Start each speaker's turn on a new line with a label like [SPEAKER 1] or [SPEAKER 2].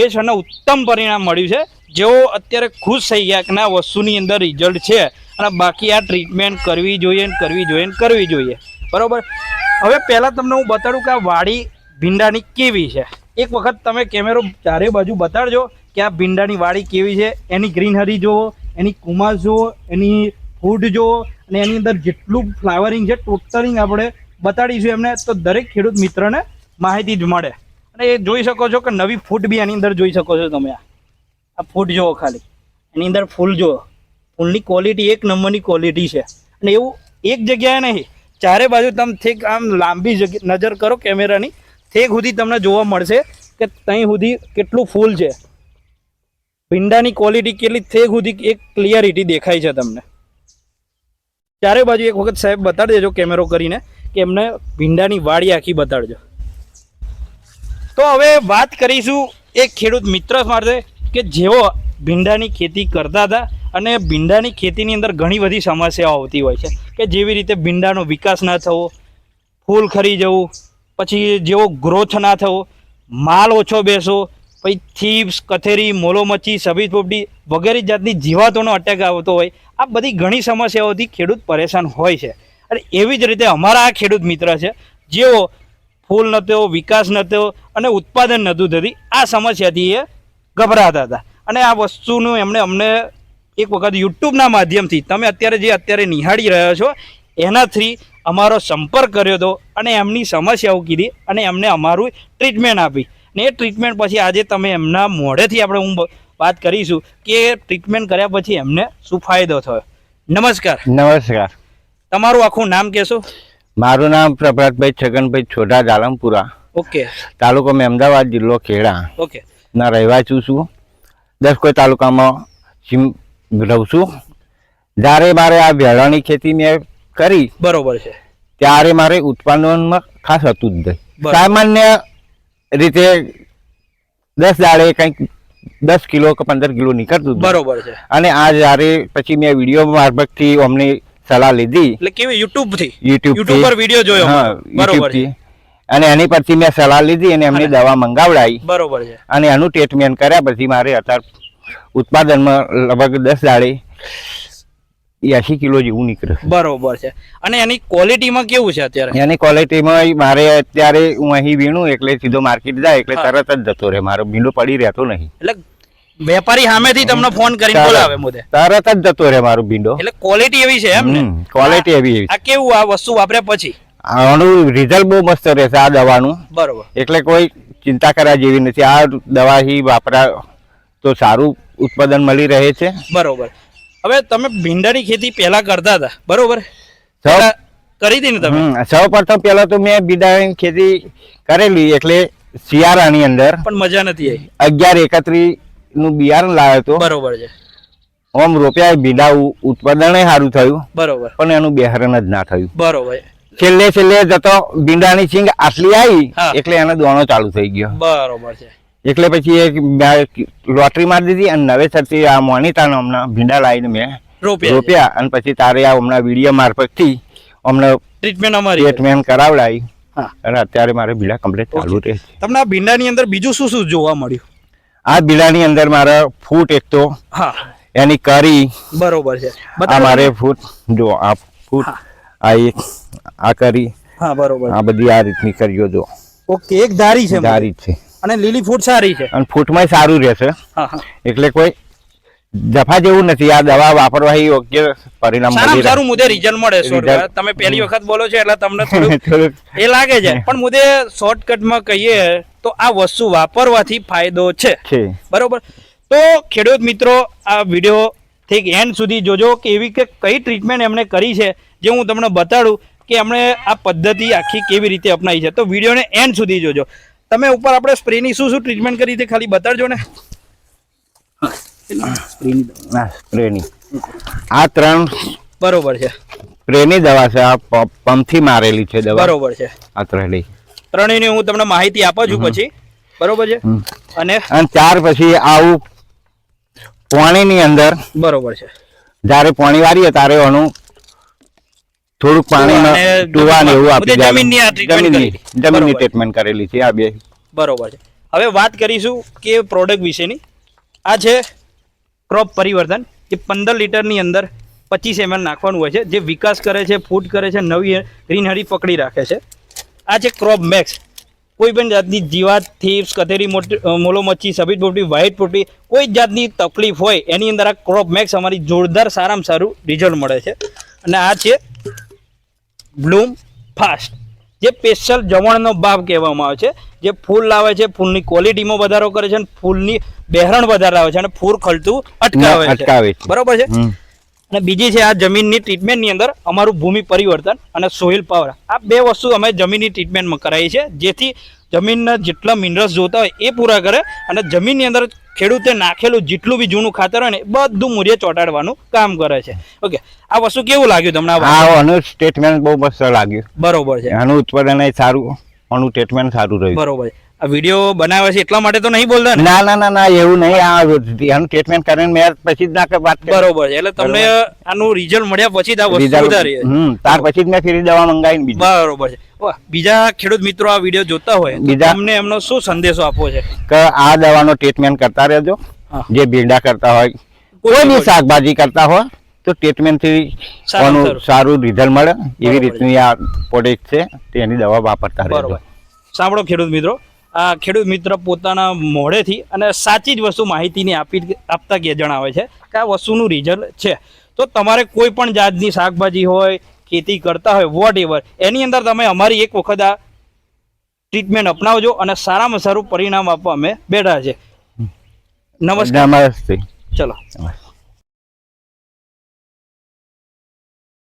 [SPEAKER 1] Best અને ઉત્તમ પરિણામ મળ્યું છે. જેઓ અત્યારે ખુશ થઈ ગયા કે ના, વસ્તુની અંદર રિઝલ્ટ છે અને બાકી આ ટ્રીટમેન્ટ કરવી જોઈએ ને કરવી જોઈએ ને કરવી જોઈએ. બરાબર? હવે પહેલાં તમને હું બતાડું કે આ વાડી ભીંડાની કેવી છે. એક વખત તમે કેમેરો ચારે બાજુ બતાડજો કે આ ભીંડાની વાડી કેવી છે. એની ગ્રીનહરી જુઓ, એની કુમાસ જુઓ, એની ફૂડ જુઓ, અને એની અંદર જેટલું ફ્લાવરિંગ છે ટોટલિંગ આપણે બતાડીશું એમને. તો દરેક ખેડૂત મિત્રને માહિતી જ મળે. અને એ જોઈ શકો છો કે નવી ફૂટ બી એની અંદર જોઈ શકો છો તમે આ. ફૂટ જુઓ ખાલી. એની અંદર ફૂલ જુઓ. ફૂલની ક્વોલિટી એક નંબરની ક્વોલિટી છે. અને એવું એક જગ્યાએ નહીં, ચારે બાજુ તમે થેક આમ લાંબી જગ્યા, નજર કરો કેમેરાની થેક સુધી તમને જોવા મળશે કે ત્યાં સુધી કેટલું ફૂલ છે. ભીંડાની ક્વોલિટી કેટલી થેક સુધી એક ક્લિયરિટી દેખાય છે તમને. ચારે બાજુ એક વખત સાહેબ બતાડી દેજો કેમેરો કરીને કે એમને ભીંડાની વાડી આખી બતાડજો. તો હવે વાત કરીશું એક ખેડૂત મિત્ર માટે કે જેઓ ભીંડાની ખેતી કરતા હતા અને ભીંડાની ખેતીની અંદર ઘણી બધી સમસ્યાઓ આવતી હોય છે કે જેવી રીતે ભીંડાનો વિકાસ ના થવો, ફૂલ ખરી જવું, પછી જેવો ગ્રોથ ના થવો, માલ ઓછો બેસો, પછી થીપ્સ કથેરી, મોલોમચ્છી, સફેદ પોપડી વગેરે જાતની જીવાતોનો અટેક આવતો હોય, આ બધી ઘણી સમસ્યાઓથી ખેડૂત પરેશાન હોય છે. અને એવી જ રીતે અમારા આ ખેડૂત મિત્ર છે, જેઓ ફૂલ નહોતો વિકાસ નહોતો અને ઉત્પાદન નહોતું થતી. આ સમસ્યાથી એ ગભરાતા હતા. અને આ વસ્તુનું એમણે અમને એક વખત યુટ્યુબના માધ્યમથી તમે અત્યારે જે અત્યારે નિહાળી રહ્યા છો એનાથી અમારો સંપર્ક કર્યો હતો અને એમની સમસ્યાઓ કીધી અને એમને અમારું ટ્રીટમેન્ટ આપી. ને એ ટ્રીટમેન્ટ પછી આજે તમે એમના મોઢેથી આપણે હું વાત કરીશું કે ટ્રીટમેન્ટ કર્યા પછી એમને શું ફાયદો થયો. નમસ્કાર.
[SPEAKER 2] નમસ્કાર.
[SPEAKER 1] તમારું આખું નામ કહેશો?
[SPEAKER 2] મારું નામ પ્રભાતભાઈ છગનભાઈ છોટા જાલમપુરા
[SPEAKER 1] ઓકે.
[SPEAKER 2] તાલુકો અમદાવાદ જિલ્લો ખેડા.
[SPEAKER 1] ઓકે.
[SPEAKER 2] ના રહેવાસી છું. દસ કોઈ તાલુકામાં રહું છું. જ્યારે મારે આ વેળાની ખેતી મેં કરી
[SPEAKER 1] બરોબર છે.
[SPEAKER 2] ત્યારે મારે ઉત્પાદનમાં ખાસ હતું જ નહીં. સામાન્ય રીતે દસ દાડે કંઈક દસ કિલો કે પંદર કિલો નીકળતું
[SPEAKER 1] બરોબર છે.
[SPEAKER 2] અને આ જ્યારે પછી મેં વીડિયો મારફતથી અમને સલાહ લીધી.
[SPEAKER 1] એટલે કેવી? યુટ્યુબથી?
[SPEAKER 2] યુટ્યુબ
[SPEAKER 1] પર વીડિયો જોયો.
[SPEAKER 2] હા
[SPEAKER 1] બરોબર છે.
[SPEAKER 2] અને એની પરથી મેં સલાહ લીધી અને એમની દવા મંગાવડાવી
[SPEAKER 1] બરોબર છે.
[SPEAKER 2] અને એનું ટ્રીટમેન્ટ કર્યા પછી મારે અત્યારે ઉત્પાદનમાં લગભગ દસ દાડે એસી કિલો જેવું નીકળે
[SPEAKER 1] બરોબર છે. અને એની ક્વોલિટીમાં કેવું છે અત્યારે?
[SPEAKER 2] એની ક્વોલિટીમાં મારે અત્યારે હું અહીં વીણું એટલે સીધો માર્કેટ જાય એટલે તરત જ જતો રહે. મારો ભીંડો પડી રહેતો નહીં.
[SPEAKER 1] એટલે વેપારી સામેથી તમને ફોન કરીને બોલાવે મોદે.
[SPEAKER 2] તરત જ જતો રહે મારો ભીંડો.
[SPEAKER 1] એટલે ક્વોલિટી એવી છે એમ ને?
[SPEAKER 2] ક્વોલિટી એવી એવી
[SPEAKER 1] આ કેવું આ વસ્તુ વાપર્યા પછી?
[SPEAKER 2] આનું રિઝલ્ટ બહુ મસ્ત રહેશે આ દવાનું.
[SPEAKER 1] બરોબર.
[SPEAKER 2] એટલે કોઈ ચિંતા કરવા જેવી નથી. આ દવા હી વાપરા તો સારું ઉત્પાદન મળી રહે છે.
[SPEAKER 1] બરોબર. હવે તમે ભીંડાની ખેતી પહેલા કરતા હતા બરોબર? કરી હતી ને તમે?
[SPEAKER 2] સૌ પ્રથમ પહેલા તો મેં ભીંડાની ખેતી કરેલી એટલે શિયાળાની અંદર
[SPEAKER 1] પણ મજા નથી આવી.
[SPEAKER 2] અગિયાર એકત્રીસ નું બિયારણ લાવ્યો હતો
[SPEAKER 1] બરોબર છે.
[SPEAKER 2] આમ રોપ્યા ભીંડા ઉત્પાદન સારું થયું.
[SPEAKER 1] બરોબર.
[SPEAKER 2] પણ એનું બિહારણ જ ના થયું.
[SPEAKER 1] બરોબર.
[SPEAKER 2] છેલ્લે છેલ્લે જતો ભીંડાની સિંગ આટલી આવી એટલે એનો દોણો ચાલુ થઈ ગયો.
[SPEAKER 1] બરોબર છે.
[SPEAKER 2] એટલે પછી એક લોટરી મારી દીધી અને નવેસરથી આ મોનિતાનો હમણાં ભીંડા લાવીને મેં
[SPEAKER 1] રોપ્યા.
[SPEAKER 2] અને પછી તારે આ હમણાં વીડિયો મારફતથી અમને
[SPEAKER 1] ટ્રીટમેન્ટ અમારી
[SPEAKER 2] ટ્રીટમેન્ટ કરાવડાવી. અને અત્યારે મારે ભીડા કમ્પ્લીટ ચાલુ રહે
[SPEAKER 1] તમને આ ભીંડાની અંદર બીજું શું શું જોવા મળ્યું?
[SPEAKER 2] આ બીડાની અંદર મારા ફૂટ એક તો
[SPEAKER 1] હા.
[SPEAKER 2] એની કરી
[SPEAKER 1] બરોબર છે.
[SPEAKER 2] આ મારે ફૂટ જો આ ફૂટ આ એક આ કરી
[SPEAKER 1] હા બરોબર.
[SPEAKER 2] આ બધી આ રીતની કરીઓ જો.
[SPEAKER 1] ઓકે એક ધારી છે
[SPEAKER 2] ધારી છે.
[SPEAKER 1] અને લીલી ફૂટ સારી છે.
[SPEAKER 2] અને ફૂટમાં સારું રહેશે. એટલે કોઈ જફા જેવું નથી. આ દવા વાપરવાથી યોગ્ય પરિણામ મળી
[SPEAKER 1] સારું મુદ્દે રિઝલ્ટ મળે છે તમે પહેલી વખત બોલો છો એટલે તમને થોડું. એ લાગે છે. પણ મુદે શોર્ટકટમાં કહીએ તો આ વસ્તુ વાપરવાથી ફાયદો છે. બરોબર? તો ખેડૂત મિત્રો આ વીડિયો ઠીક એન્ડ સુધી જોજો કે એવી કે કઈ ટ્રીટમેન્ટ એમણે કરી છે જે હું તમને બતાડું કે એમણે આ પદ્ધતિ આખી કેવી રીતે અપનાવી છે. તો વિડીયોને એન્ડ સુધી જોજો. તમે ઉપર આપણે સ્પ્રેની શું શું ટ્રીટમેન્ટ કરી તે ખાલી બતાડજો ને.
[SPEAKER 2] સ્પ્રેની આ ત્રણ
[SPEAKER 1] બરોબર છે.
[SPEAKER 2] સ્પ્રેની દવા છે આ પંપથી મારેલી છે દવા.
[SPEAKER 1] બરોબર છે.
[SPEAKER 2] આ ત્રણેય.
[SPEAKER 1] ત્રણેયની હું તમને માહિતી આપું છું પછી. બરોબર છે? અને
[SPEAKER 2] ત્યાર પછી આવું પાણીની અંદર
[SPEAKER 1] બરોબર છે.
[SPEAKER 2] જ્યારે પાણી વારીએ ત્યારે એનું થોડુંક પાણી
[SPEAKER 1] અને
[SPEAKER 2] એવું આપી.
[SPEAKER 1] જમીનની
[SPEAKER 2] જમીનની. જમીનની ટ્રીટમેન્ટ કરેલી છે આ બે.
[SPEAKER 1] બરોબર છે. હવે વાત કરીશું કે પ્રોડક્ટ વિશેની. આ છે ક્રોપ પરિવર્તન. જે પંદર લીટરની અંદર પચીસ એમએલ નાખવાનું હોય છે. જે વિકાસ કરે છે ફૂટ કરે છે નવી ગ્રીનહરી પકડી રાખે છે. આ છે ક્રોપ મેક્સ કોઈ પણ જાતની જીવાત થીપ્સ કથેરી મોટી અ, મોલો મચ્છી સફેદ પોટી વ્હાઇટ પોટી કોઈ જાતની તકલીફ હોય એની અંદર આ ક્રોપ મેક્સ અમારી જોરદાર સારામાં સારું રિઝલ્ટ મળે છે. અને આ છે બ્લૂમ ફાસ્ટ જે સ્પેશિયલ જમણનો ભાવ કહેવામાં આવે છે. જે ફૂલ લાવે છે ફૂલની ક્વોલિટીમાં વધારો કરે છે અને ફૂલની બહેરણ વધારે આવે છે અને ફૂલ ખલતું અટકાવે છે. બરોબર છે. અને બીજી છે આ જમીનની ટ્રીટમેન્ટની અંદર અમારું ભૂમિ પરિવર્તન અને સોઇલ પાવર આ બે વસ્તુ અમે જમીનની ટ્રીટમેન્ટમાં કરાવી છે. જેથી જમીનના જેટલા મિનરલ્સ જોતા હોય એ પૂરા કરે અને જમીનની અંદર ખેડૂતે નાખેલું જેટલું બી જૂનું ખાતર હોય ને એ બધું મૂર્ય ચોંટાડવાનું કામ કરે છે. ઓકે આ વસ્તુ કેવું લાગ્યું તમને
[SPEAKER 2] આનું સ્ટેટમેન્ટ બહુ મસ્ત લાગ્યું.
[SPEAKER 1] બરોબર છે.
[SPEAKER 2] આનું ઉત્પાદન સારું આનું સ્ટેટમેન્ટ સારું રહ્યું.
[SPEAKER 1] બરોબર છે. વીડિયો બનાવે છે એટલા માટે તો નહીં બોલતા ના?
[SPEAKER 2] ના ના ના એવું નહીં. આ આનું ટ્રીટમેન્ટ કરીને મેં પછી જ ના વાત
[SPEAKER 1] બરોબર એટલે તમને આનું રિઝલ્ટ મળ્યા પછી જ આ વસ્તુ વધારી
[SPEAKER 2] તાર પછી જ મેં ફરી દવા મંગાવીને બીજી.
[SPEAKER 1] બરોબર છે. બીજા ખેડૂત મિત્રો આ વીડિયો જોતા હોય
[SPEAKER 2] બીજા-
[SPEAKER 1] અમને એમનો શું સંદેશો આપવો છે?
[SPEAKER 2] કે આ દવાનો ટ્રીટમેન્ટ કરતા રહેજો. જે ભીંડા કરતા હોય
[SPEAKER 1] કોઈ
[SPEAKER 2] બી શાકભાજી કરતા હોય તો ટ્રીટમેન્ટથી
[SPEAKER 1] સારું,
[SPEAKER 2] રિઝલ્ટ મળે. એવી રીતની આ પ્રોડક્ટ છે તેની દવા વાપરતા રહેજો.
[SPEAKER 1] સાંભળો ખેડૂત મિત્રો. ખેડૂત મિત્ર પોતાના મોઢેથી અને સાચી જ વસ્તુ માહિતીની આપી આપતા કે જણાવે છે કે આ વસ્તુનું રિઝલ્ટ છે. તો તમારે કોઈ પણ જાતની શાકભાજી હોય ખેતી કરતા હોય વોટ એવર એની અંદર તમે અમારી એક વખત આ ટ્રીટમેન્ટ અપનાવજો અને સારામાં સારું પરિણામ આપવા અમે બેઠા છે નમસ્કાર.
[SPEAKER 2] નમસ્તે.
[SPEAKER 1] ચલો.